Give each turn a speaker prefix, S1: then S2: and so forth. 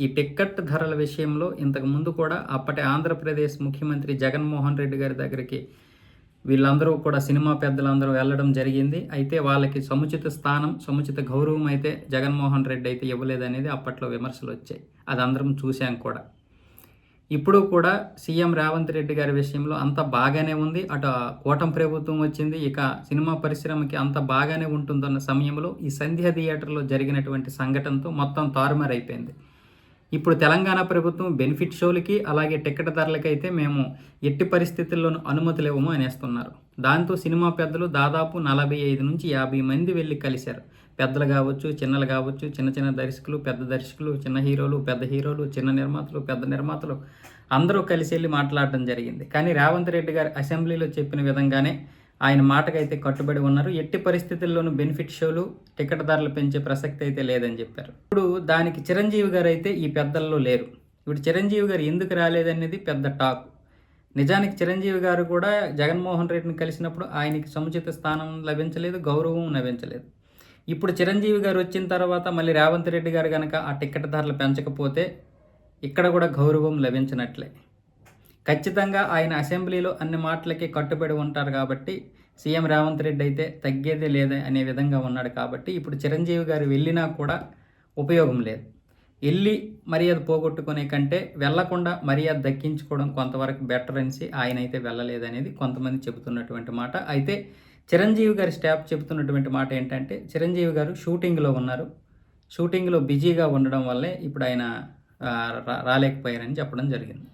S1: ఈ టిక్కెట్ ధరల విషయంలో ఇంతకు ముందు కూడా అప్పటి ఆంధ్రప్రదేశ్ ముఖ్యమంత్రి జగన్మోహన్ రెడ్డి గారి దగ్గరికి వీళ్ళందరూ కూడా సినిమా పెద్దలందరూ వెళ్ళడం జరిగింది. అయితే వాళ్ళకి సముచిత స్థానం సముచిత గౌరవం అయితే జగన్మోహన్ రెడ్డి అయితే ఇవ్వలేదనేది అప్పట్లో విమర్శలు వచ్చాయి. అది అందరం చూసాం కూడా. ఇప్పుడు కూడా సీఎం రేవంత్ రెడ్డి గారి విషయంలో అంత బాగానే ఉంది. అటు కూటమి ప్రభుత్వం వచ్చింది. ఇక సినిమా పరిశ్రమకి అంత బాగానే ఉంటుందన్న సమయంలో ఈ సంధ్య థియేటర్లో జరిగినటువంటి సంఘటనతో మొత్తం తారుమారైపోయింది. ఇప్పుడు తెలంగాణ ప్రభుత్వం బెనిఫిట్ షోలకి అలాగే టికెట్ ధరలకైతే మేము ఎట్టి పరిస్థితుల్లోనూ అనుమతులు ఇవ్వము అనేస్తున్నారు. దాంతో సినిమా పెద్దలు దాదాపు నలభై ఐదు నుంచి యాభై మంది వెళ్ళి కలిశారు. పెద్దలు కావచ్చు చిన్నలు కావచ్చు చిన్న చిన్న దర్శకులు పెద్ద దర్శకులు చిన్న హీరోలు పెద్ద హీరోలు చిన్న నిర్మాతలు పెద్ద నిర్మాతలు అందరూ కలిసి వెళ్ళి మాట్లాడడం జరిగింది. కానీ రేవంత్ రెడ్డి గారు అసెంబ్లీలో చెప్పిన విధంగానే ఆయన మాటకైతే కట్టుబడి ఉన్నారు. ఎట్టి పరిస్థితుల్లోనూ బెనిఫిట్ షోలు టికెట్ ధరలు పెంచే ప్రసక్తి అయితే లేదని చెప్పారు. ఇప్పుడు దానికి చిరంజీవి గారు అయితే ఈ పెద్దల్లో లేరు. ఇప్పుడు చిరంజీవి గారు ఎందుకు రాలేదనేది పెద్ద టాక్. నిజానికి చిరంజీవి గారు కూడా జగన్మోహన్ రెడ్డిని కలిసినప్పుడు ఆయనకి సముచిత స్థానం లభించలేదు గౌరవం లభించలేదు. ఇప్పుడు చిరంజీవి గారు వచ్చిన తర్వాత మళ్ళీ రేవంత్ రెడ్డి గారు కనుక ఆ టికెట్ ధరలు పెంచకపోతే ఇక్కడ కూడా గౌరవం లభించినట్లే. ఖచ్చితంగా ఆయన అసెంబ్లీలో అన్ని మాటలకి కట్టుబడి ఉంటారు కాబట్టి సీఎం రేవంత్ రెడ్డి అయితే తగ్గేదే లేదే అనే విధంగా ఉన్నాడు కాబట్టి ఇప్పుడు చిరంజీవి గారు వెళ్ళినా కూడా ఉపయోగం లేదు. వెళ్ళి మర్యాద పోగొట్టుకునే కంటే వెళ్ళకుండా మర్యాద దక్కించుకోవడం కొంతవరకు బెటర్ అనేసి ఆయన అయితే వెళ్ళలేదనేది కొంతమంది చెబుతున్నటువంటి మాట. అయితే చిరంజీవి గారి స్టాఫ్ చెబుతున్నటువంటి మాట ఏంటంటే చిరంజీవి గారు షూటింగ్లో ఉన్నారు. షూటింగ్లో బిజీగా ఉండడం వల్లే ఇప్పుడు ఆయన రాలేకపోయారని చెప్పడం జరిగింది.